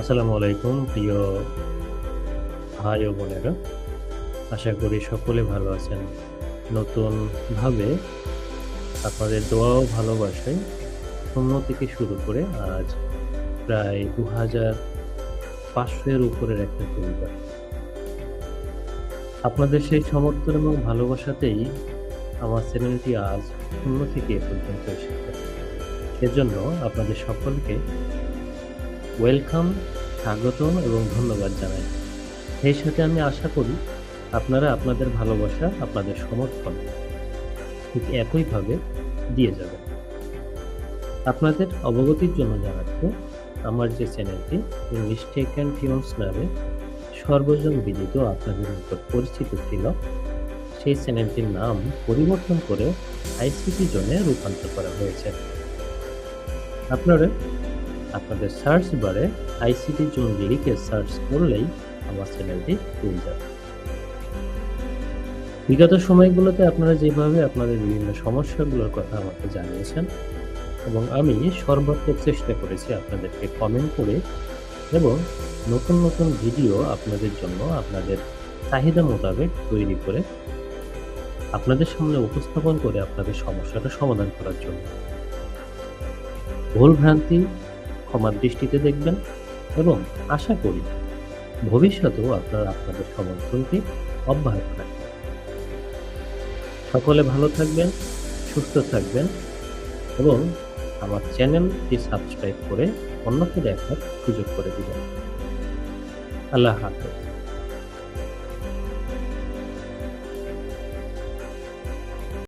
আসসালামু আলাইকুম, প্রিয় ভাই ও বোনেরা। আশা করি সকলে ভালো আছেন। নতুনভাবে আপনাদের দোয়া ও ভালোবাসায় শূন্য থেকে শুরু করে আজ প্রায় দু হাজার পাঁচশোর উপরের একটা পরিবার আপনাদের সেই সমর্থন এবং ভালোবাসাতেই আমার চ্যানেলটি আজ শূন্য থেকে এ পর্যন্ত এসেছে। সেজন্য আপনাদের সকলকে ওয়েলকাম, স্বাগতম এবং ধন্যবাদ জানাই। সেই সাথে আমি আশা করি আপনারা আপনাদের ভালোবাসা, আপনাদের সমর্থন ঠিক একইভাবে দিয়ে যাবেন। আপনাদের অবগতির জন্য জানাচ্ছি, আমার যে চ্যানেলটি ইংলিশ টেক অ্যান্ড টিউন্স নামে সর্বজন বিদিত আপনাদের নিকট পরিচিত ছিল, সেই চ্যানেলটির নাম পরিবর্তন করে আইসিটি জোনে রূপান্তর করা হয়েছে। আপনারা আপনাদের সার্চ বারে আইসিটি জোন লিখে সার্চ করলেই আমার চ্যানেলটি পেয়ে যাবে বিগত সময়গুলোতে আপনারা যেভাবে আপনাদের বিভিন্ন সমস্যাগুলোর কথা আমাকে জানিয়েছেন এবং আমি সর্বাত্মক চেষ্টা করেছি আপনাদেরকে কমেন্ট করে এবং নতুন নতুন ভিডিও আপনাদের জন্য আপনাদের চাহিদা মোতাবেক তৈরি করে আপনাদের সামনে উপস্থাপন করে আপনাদের সমস্যাটা সমাধান করার জন্য। ভুল ভ্রান্তি ক্ষমার দৃষ্টিতে দেখবেন এবং আশা করি ভবিষ্যতেও আপনারা আপনাদের সমর্থনকে অব্যাহত রাখবেন। সকলে ভালো থাকবেন, সুস্থ থাকবেন এবং আমার চ্যানেলটি সাবস্ক্রাইব করে অন্যকে দেখার সুযোগ করে দিবেন। আল্লাহ হাফেজ।